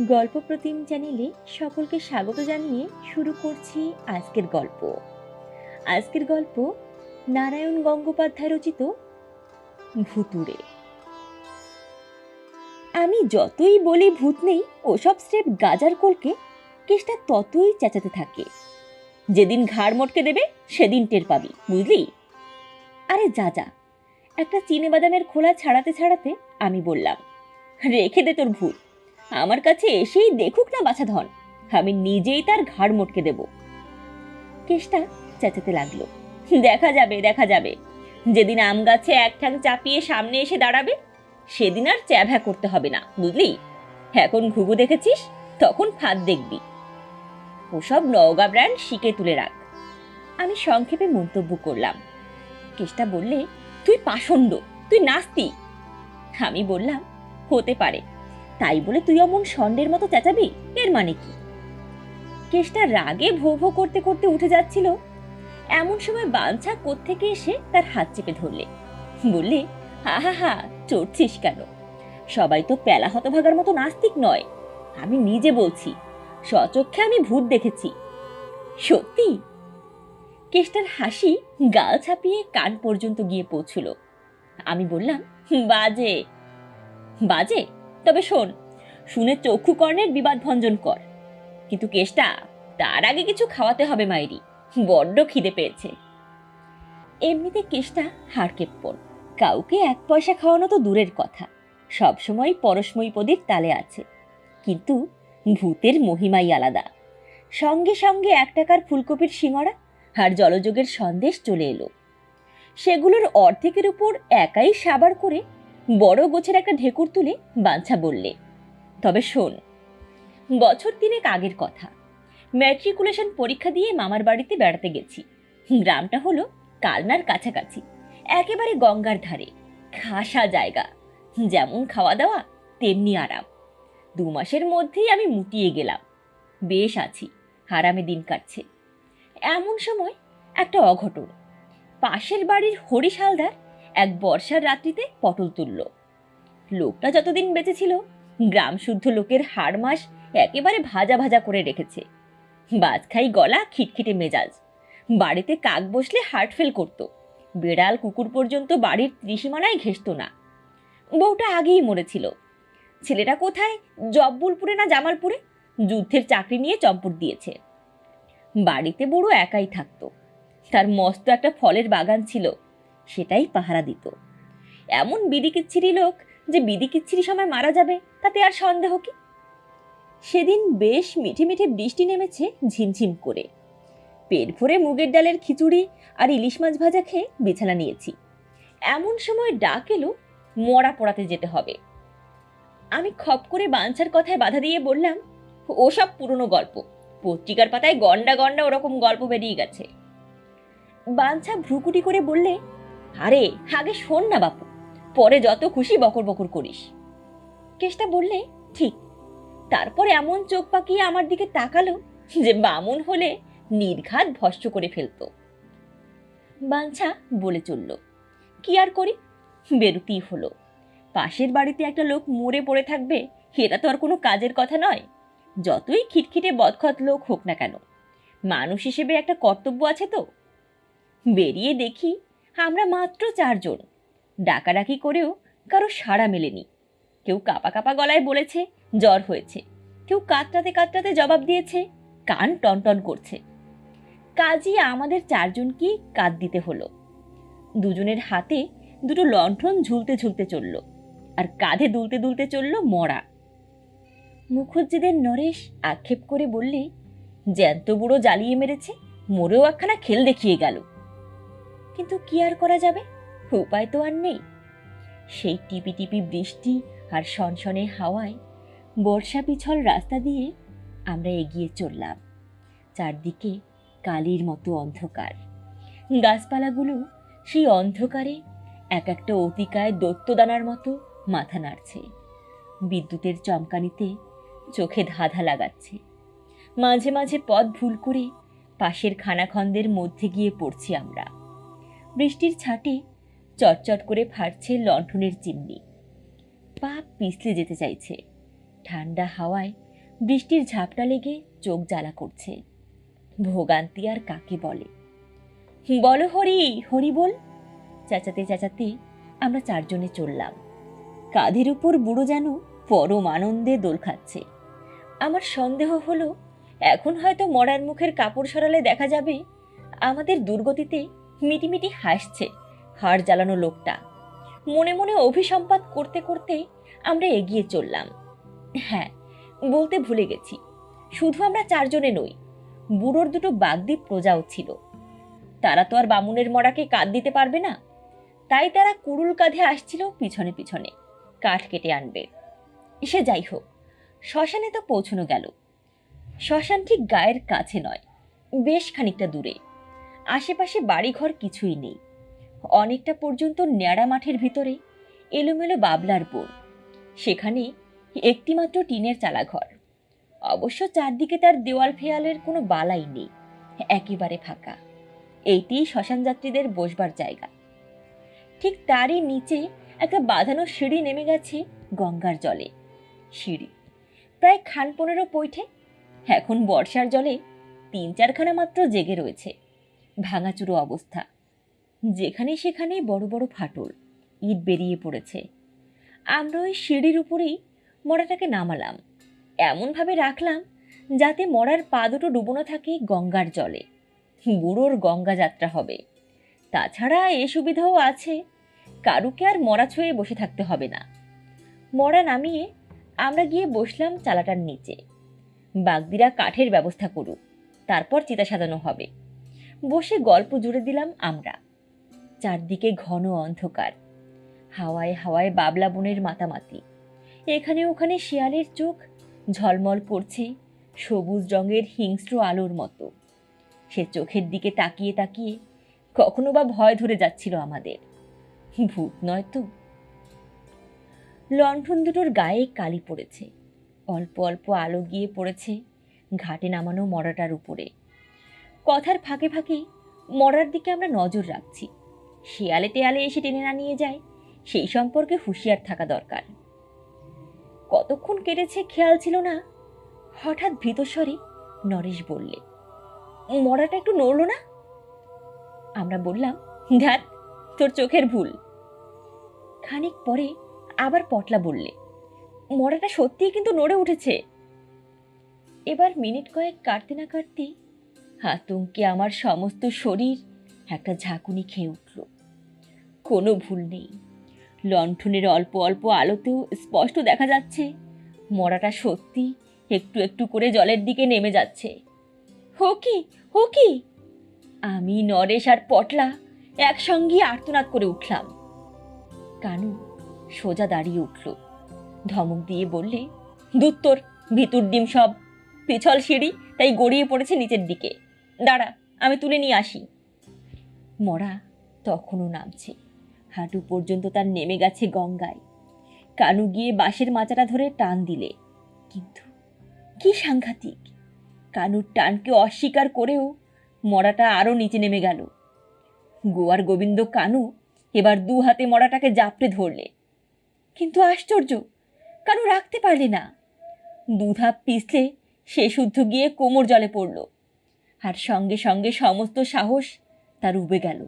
গল্প প্রতিম চ্যানেলে সকলকে স্বাগত জানিয়ে শুরু করছি আজকের গল্প। আজকের গল্প নারায়ণ গঙ্গোপাধ্যায় রচিত ভুতুরে আমি যতই বলি ভূত নেই, ওসব স্রেফ গাজার কোলকে কেসটা ততই চেঁচাতে থাকে। যেদিন ঘাড় মটকে দেবে, সেদিন টের পাবি, বুঝলি? আরে যা যা। একটা চিনে বাদামের খোলা ছাড়াতে ছাড়াতে আমি বললাম, রেখে দে তোর ভূত। আমার কাছে এসেই দেখুক না বাছা ধন, আমি নিজেই তার ঘাড় মটকে দেব। কেষ্টা চেঁচাতে লাগল। দেখা যাবে দেখা যাবে। যেদিন আম গাছে এক ঠ্যাং চাপিয়ে সামনে এসে দাঁড়াবে, সেদিন আর চ্যাভা করতে হবে না, বুঝলি? এখন ঘুঘু দেখেছিস? তখন ফাঁদ দেখবি। ওসব নওগা ব্র্যান্ড শিকে তুলে রাখ। আমি সংক্ষেপে মন্তব্য করলাম। কেষ্টা বললে, তুই পাষণ্ড, তুই নাস্তি আমি বললাম, হতে পারে। তাই বলে তুই অমন ষণ্ডের মতো চেঁচাবি? এর মানে কি? কেষ্টা রাগে ভো ভো করতে করতে উঠে যাচ্ছিল। এমন সময় বাঞ্ছা কোত্থেকে এসে তার হাত চেপে ধরলে। বললে, হা হা হা, চড়ছিস কেন? সবাই তো প্যালা হতভাগার মতো নাস্তিক নয়। আমি নিজে বলছি সচক্ষে আমি ভূত দেখেছি। সত্যি? কেষ্টার হাসি গাল ছাপিয়ে কান পর্যন্ত গিয়ে পৌঁছল। আমি বললাম, বাজে। বাজে? তবে শোন, শুনে চক্ষু কর্ণের বিবাদ ভঞ্জন কর। কিন্তু কেষ্টা, তার আগে কিছু খাওয়াতে হবে মায়েরি বড্ড খিদে পেয়েছে। এমনিতে কেষ্টা হাড়কেপ্পন কাউকে এক পয়সা খাওয়ানো তো দূরের কথা। সবসময় পরশময়ী পদীর তালে আছে। কিন্তু ভূতের মহিমাই আলাদা। সঙ্গে সঙ্গে এক টাকার ফুলকপির শিঙড়া আর জলযোগের সন্দেশ চলে এলো। সেগুলোর অর্ধেকের উপর একাই সাবার করে বড় গোছের একটা ঢেকুর তুলে বাঞ্ছা বললে, তবে শোন, বছর তিনেক আগের কথা। ম্যাট্রিকুলেশন পরীক্ষা দিয়ে মামার বাড়িতে বেড়াতে গেছি। গ্রামটা হলো কালনার কাছাকাছি, একেবারে গঙ্গার ধারে। খাসা জায়গা, যেমন খাওয়া দাওয়া, তেমনি আরাম। দু মাসের মধ্যেই আমি মুটিয়ে গেলাম। বেশ আছি, আরামে দিন কাটছে। এমন সময় একটা অঘটন। পাশের বাড়ির হরিশ হালদার এক বর্ষার রাত্রিতে পটল তুলল। লোকটা যতদিন বেঁচে ছিল, গ্রাম শুদ্ধ লোকের হাড় মাস একেবারে ভাজা ভাজা করে রেখেছে। বাজখাই গলা, খিটখিটে মেজাজ। বাড়িতে কাক বসলে হার্ট ফেল করত। বেড়াল কুকুর পর্যন্ত বাড়ির ত্রিসীমানায় ঘেসত না। বউটা আগেই মরেছিল। ছেলেটা কোথায়? জব্বুলপুরে না জামালপুরে? যুদ্ধের চাকরি নিয়ে চম্পট দিয়েছে। বাড়িতে বুড়ো একাই থাকতো। তার মস্ত একটা ফলের বাগান ছিল। সেটাই পাহারা দিত। এমন বিদিকিচ্ছিরি লোক যে বিদিকিচ্ছিরি সময় মারা যাবে, তাতে আর সন্দেহ কি? সেদিন বেশ মিঠে মিঠে বৃষ্টি নেমেছে ঝিমঝিম করে। পেট ভরে মুগের ডালের খিচুড়ি আর ইলিশ মাছ ভাজা খেয়ে বিছানা নিয়েছি। এমন সময় ডাক এলো, মরা পড়াতে যেতে হবে। আমি খপ করে বাঞ্ছার কথায় বাধা দিয়ে বললাম ওসব পুরনো গল্প। পত্রিকার পাতায় গন্ডা গন্ডা ওরকম গল্প বেরিয়ে গেছে। বাঞ্ছা ভ্রুকুটি করে বললে আরে, আগে শোন না বাপু। পরে যত খুশি বকর বকর করিস। কেষ্টা বললে, ঠিক। তারপর এমন চোখ পাকিয়ে আমার দিকে তাকালো যে বামুন হলে নির্ঘাত ভস্য করে ফেলতো। বাঞ্ছা বলে চলল। কি আর করি? বেরুতেই হলো। পাশের বাড়িতে একটা লোক মরে পড়ে থাকবে, এটা তো আর কোনো কাজের কথা নয়। যতই খিটখিটে বদখত লোক হোক না কেন। মানুষ হিসেবে একটা কর্তব্য আছে তো। বেরিয়ে দেখি আমরা মাত্র চারজন। ডাকাডাকি করেও কারও সাড়া মেলেনি। কেউ কাপা কাপা গলায় বলেছে, জ্বর হয়েছে। কেউ কাতরাতে কাতরাতে জবাব দিয়েছে, কান টনটন করছে। কাজই আমাদের চারজনকেই কাঁদ দিতে হলো। দুজনের হাতে দুটো লণ্ঠন ঝুলতে ঝুলতে চলল আর কাঁধে দুলতে দুলতে চলল মরা। মুখুজ্জিদের নরেশ আক্ষেপ করে বললে, জ্যান্ত বুড়ো জ্বালিয়ে মেরেছে, মোরেও একখানা খেল দেখিয়ে গেল। কিন্তু কি আর করা যাবে? উপায় তো আর নেই। সেই টিপি টিপি বৃষ্টি আর সনসনে হাওয়ায় বর্ষা পিছল রাস্তা দিয়ে আমরা এগিয়ে চললাম। চারদিকে কালির মতো অন্ধকার। গাছপালাগুলো সেই অন্ধকারে এক একটা অতিকায় দত্তদানার মতো মাথা নাড়ছে। বিদ্যুতের চমকানিতে চোখে ধাঁধা লাগাচ্ছে। মাঝে মাঝে পথ ভুল করে পাশের খানাখন্দের মধ্যে গিয়ে পড়ছি আমরা। বৃষ্টির ছাটে চটচট করে ফাটছে লণ্ঠনের চিমনি। পা পিছলে যেতে চাইছে। ঠান্ডা হাওয়ায় বৃষ্টির ঝাপটা লেগে চোখ জ্বালা করছে। ভোগান্তি আর কাকে বলে? বলো হরি হরি বল। চেঁচাতে চেঁচাতে আমরা চারজনে চললাম। কাঁধের উপর বুড়ো যেন পরম আনন্দে দোল খাচ্ছে। আমার সন্দেহ হলো, এখন হয়তো মরার মুখের কাপড় সরালে দেখা যাবে আমাদের দুর্গতিতে মিটিমিটি হাসছে হাড় জ্বালানো লোকটা। মনে মনে অভিসম্পাত করতে করতে আমরা এগিয়ে চললাম। হ্যাঁ বলতে ভুলে গেছি। শুধু আমরা চারজনে নই, বুড়োর দুটো বাগদ্বীপ প্রজাও ছিল। তারা তো আর বামুনের মরাকে কাঁধ দিতে পারবে না। তাই তারা কুড়ুল কাঁধে আসছিল পিছনে পিছনে, কাঠ কেটে আনবে। সে যাই হোক, শ্মশানে তো পৌঁছানো গেল। শ্মশান ঠিক গায়ের কাছে নয়, বেশ খানিকটা দূরে। আশেপাশে বাড়িঘর কিছুই নেই। অনেকটা পর্যন্ত ন্যাড়া মাঠের ভিতরে এলোমেলো বাবলার বোন সেখানে একটিমাত্র টিনের চালাঘর। অবশ্য চারদিকে তার দেওয়াল ফেয়ালের কোনো বালাই নেই, একেবারে ফাঁকা। এইটি শ্মশান যাত্রীদের বসবার জায়গা। ঠিক তারই নিচে একটা বাঁধানো সিঁড়ি নেমে গেছে গঙ্গার জলে। সিঁড়ি প্রায় খান পনেরো পৈঠে। এখন বর্ষার জলে তিন চারখানা মাত্র জেগে রয়েছে। ভাঙাচুরো অবস্থা। যেখানে সেখানে বড় বড় ফাটল, ইট বেরিয়ে পড়েছে। আমরা ওই সিঁড়ির উপরেই মরাটাকে নামালাম। এমনভাবে রাখলাম যাতে মরার পা দুটো ডুবোনো থাকে গঙ্গার জলে। বুড়োর গঙ্গা যাত্রা হবে। তাছাড়া এ সুবিধাও আছে। কারুকে আর মরা ছুঁয়ে বসে থাকতে হবে না। মরা নামিয়ে আমরা গিয়ে বসলাম চালাটার নিচে। বাগদিরা কাঠের ব্যবস্থা করুক, তারপর চিতা সাজানো হবে। বসে গল্প জুড়ে দিলাম আমরা। চারদিকে ঘন অন্ধকার। হাওয়ায় হাওয়ায় বাবলা বনের মাতামাতি। এখানে ওখানে শিয়ালের চোখ, ঝলমল করছে সবুজ রঙের হিংস্র আলোর মতো। সে চোখের দিকে তাকিয়ে তাকিয়ে কখনো বা ভয় ধরে যাচ্ছিল আমাদের। ভূত নয় তো। লণ্ঠন দুটোর গায়ে কালি পড়েছে। অল্প অল্প আলো গিয়ে পড়েছে ঘাটে নামানো মরাটার উপরে। কথার ফাঁকে ফাঁকে মরার দিকে আমরা নজর রাখছি। শেয়ালে টেয়ালে এসে টেনে না নিয়ে যায়, সেই সম্পর্কে হুঁশিয়ার থাকা দরকার। কতক্ষণ কেটেছে খেয়াল ছিল না, হঠাৎ ভীতস্বরে নরেশ বললে, মরাটা একটু নড়ল না? আমরা বললাম ধ্যাত তোর চোখের ভুল। খানিক পরে আবার পটলা বললে, মরাটা সত্যিই কিন্তু নড়ে উঠেছে। এবার মিনিট কয়েক কাটতে না কাটতে আতঙ্কে আমার সমস্ত শরীর? একটা ঝাঁকুনি খেয়ে উঠল। কোনো ভুল নেই। লণ্ঠনের অল্প অল্প আলোতেও স্পষ্ট দেখা যাচ্ছে, মরাটা সত্যি একটু একটু করে জলের দিকে নেমে যাচ্ছে। হো কি হো কি? আমি নরেশ আর পটলা একসঙ্গে আর্তনাদ করে উঠলাম। কানু সোজা দাঁড়িয়ে উঠল। ধমক দিয়ে বললে দুত্তর ভিতুর ডিম সব, পিছল সিঁড়ি, তাই গড়িয়ে পড়েছে নিচের দিকে। দাঁড়া, আমি তুলে নিয়ে আসি। মরা তখনও নামছে। হাঁটু পর্যন্ত তার নেমে গেছে গঙ্গায়। কানু গিয়ে বাঁশের মাচাটা ধরে টান দিলে। কিন্তু কি সাংঘাতিক। কানুর টানকে অস্বীকার করেও মরাটা আরও নিচে নেমে গেল। গোয়ার গোবিন্দ কানু এবার দু হাতে মরাটাকে জাপটে ধরলে। কিন্তু আশ্চর্য, কানু রাখতে পারলে না। দুধাপ পিছলে সে শুদ্ধ গিয়ে কোমর জলে পড়ল। আর সঙ্গে সঙ্গে সমস্ত সাহস তার উবে গেল।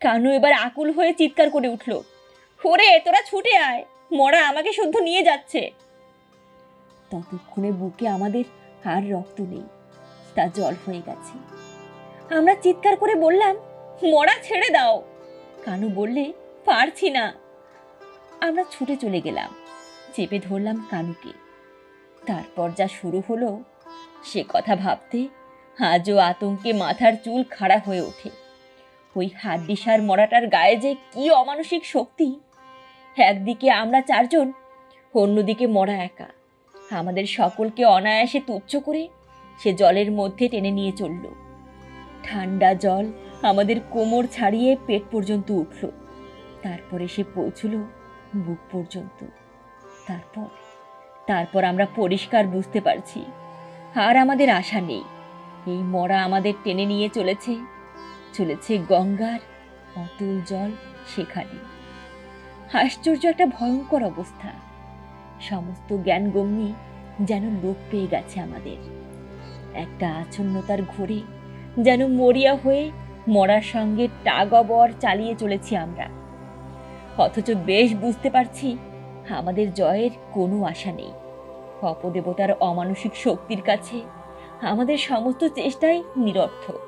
কানু এবার আকুল হয়ে চিৎকার করে উঠল ওরে তোরা ছুটে আয়, মরা আমাকে শুদ্ধ নিয়ে যাচ্ছে। ততক্ষণে বুকে আমাদের আর রক্ত নেই, তা জল হয়ে গেছে। আমরা চিৎকার করে বললাম, মরা ছেড়ে দাও। কানু বললে, পারছি না। আমরা ছুটে চলে গেলাম, চেপে ধরলাম কানুকে। তারপর যা শুরু হলো, সে কথা ভাবতে আজও আতঙ্কে মাথার চুল খাড়া হয়ে ওঠে। ওই হাড্ডিসার মরাটার গায়ে যে কি অমানসিক শক্তি? একদিকে আমরা চারজন, অন্যদিকে মরা একা। আমাদের সকলকে অনায়াসে তুচ্ছ করে সে জলের মধ্যে টেনে নিয়ে চলল। ঠান্ডা জল আমাদের কোমর ছাড়িয়ে পেট পর্যন্ত উঠল। তারপরে সে পৌঁছল বুক পর্যন্ত। তারপর তারপর আমরা পরিষ্কার বুঝতে পারছি। আর আমাদের আশা নেই। এই মরা আমাদের টেনে নিয়ে চলেছে। চলেছে গঙ্গার অতুল জল সেখানে। আশ্চর্য একটা ভয়ঙ্কর অবস্থা। সমস্ত জ্ঞানগম্যি যেন লোক পেয়ে গেছে আমাদের। একটা আচ্ছন্নতার ঘোরে যেন মরিয়া হয়ে মরার সঙ্গে টাগবর চালিয়ে চলেছি আমরা। অথচ বেশ বুঝতে পারছি আমাদের জয়ের কোনো আশা নেই। অপদেবতার অমানসিক শক্তির কাছে আমাদের সমস্ত চেষ্টাই নিরর্থক।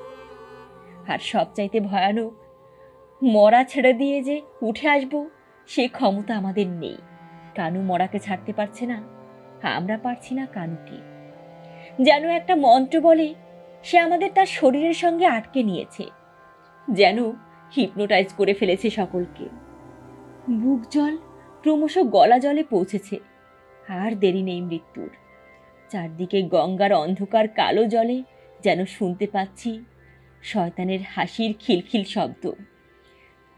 আর সবচাইতে ভয়ানক, মরা ছেড়ে দিয়ে যে উঠে আসব, সে ক্ষমতা আমাদের নেই। কানু মরাকে ছাড়তে পারছে না, আমরা পারছি না কানুকে। যেন একটা মন্ত্র বলে, সে আমাদের তার শরীরের সঙ্গে আটকে নিয়েছে। যেন হিপনোটাইজ করে ফেলেছে সকলকে। বুক জল ক্রমশ গলা জলে পৌঁছেছে। আর দেরি নেই মৃত্যুর। চারদিকে গঙ্গার অন্ধকার কালো জলে যেন শুনতে পাচ্ছি শয়তানের হাসির খিলখিল শব্দ।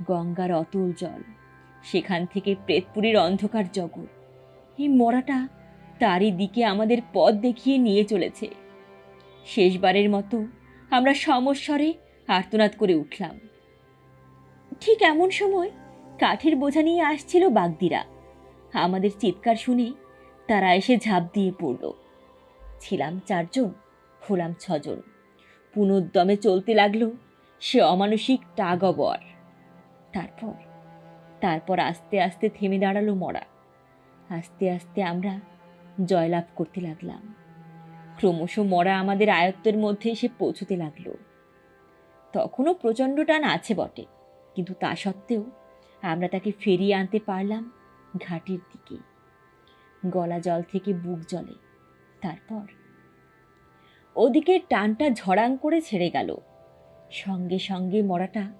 গঙ্গার অতল জল, সেখান থেকে প্রেতপুরীর অন্ধকার জগৎ। এই মরাটা তারই দিকে আমাদের পথ দেখিয়ে নিয়ে চলেছে। শেষবারের মতো আমরা সমস্বরে আর্তনাদ করে উঠলাম। ঠিক এমন সময় কাঠের বোঝা নিয়ে আসছিল বাগদিরা। আমাদের চিৎকার শুনে তারা এসে ঝাঁপ দিয়ে পড়ল। ছিলাম চারজন, হলাম ছজন। পুনর্দমে চলতে লাগল, সে অমানসিক টাগবর। তারপর তারপর আস্তে আস্তে থেমে দাঁড়াল মরা। আস্তে আস্তে আমরা জয়লাভ করতে লাগলাম। ক্রমশ মরা আমাদের আয়ত্তের মধ্যে এসে পৌঁছতে লাগল। তখনও প্রচণ্ড টান আছে বটে, কিন্তু তা সত্ত্বেও আমরা তাকে ফেরিয়ে আনতে পারলাম ঘাটের দিকে। গলা জল থেকে বুক জলে। তারপর। ওদিকে টানটা ঝড়াং করে ছেড়ে গেল। সঙ্গে সঙ্গে মরাটা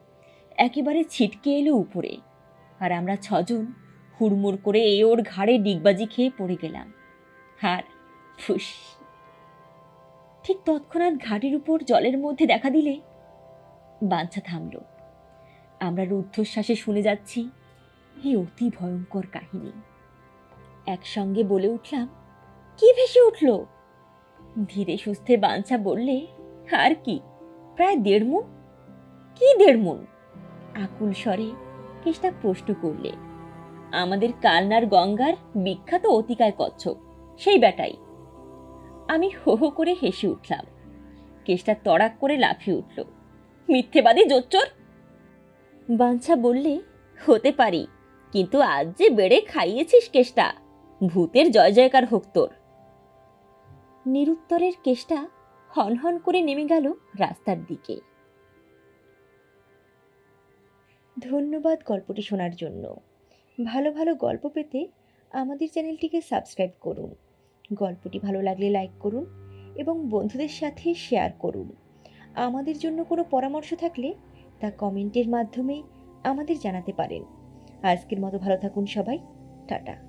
একেবারে ছিটকে এলো উপরে। আর আমরা ছজন হুড়মুড় করে এ ওর ঘাড়ে ডিগবাজি খেয়ে পড়ে গেলাম। আর ফুস। ঠিক তৎক্ষণাৎ ঘাটের উপর জলের মধ্যে দেখা দিলে বাঞ্ছা থামল। আমরা রুদ্ধশ্বাসে শুনে যাচ্ছি এই অতি ভয়ঙ্কর কাহিনী। একসঙ্গে বলে উঠলাম কি ভেসে উঠল? ধীরে সুস্থে বাঞ্ছা বললে, আর কি, প্রায় দেড় মন? কি দেড় মন? আকুল স্বরে কেষ্টা প্রশ্ন করলে, আমাদের কালনার গঙ্গার বিখ্যাত অতিকায় কচ্ছপ, সেই বেটাই আমি হো হো করে হেসে উঠলাম। কেষ্টা তড়াক করে লাফিয়ে উঠল, মিথ্যেবাদী জোচ্চর! বাঞ্ছা বললে, হতে পারি, কিন্তু আজ যে বেড়ে খাইয়েছিস কেষ্টা, ভূতের জয় জয়কার হোক তোর। নিরুত্তরের কেষ্টা হনহন করে নেমে গেল রাস্তার দিকে। ধন্যবাদ গল্পটি শোনার জন্য। ভালো ভালো গল্প পেতে আমাদের চ্যানেলটিকে সাবস্ক্রাইব করুন। গল্পটি ভালো লাগলে লাইক করুন এবং বন্ধুদের সাথে শেয়ার করুন। আমাদের জন্য কোনো পরামর্শ থাকলে তা কমেন্টের মাধ্যমে আমাদের জানাতে পারেন। আজকের মতো ভালো থাকুন সবাই। টাটা।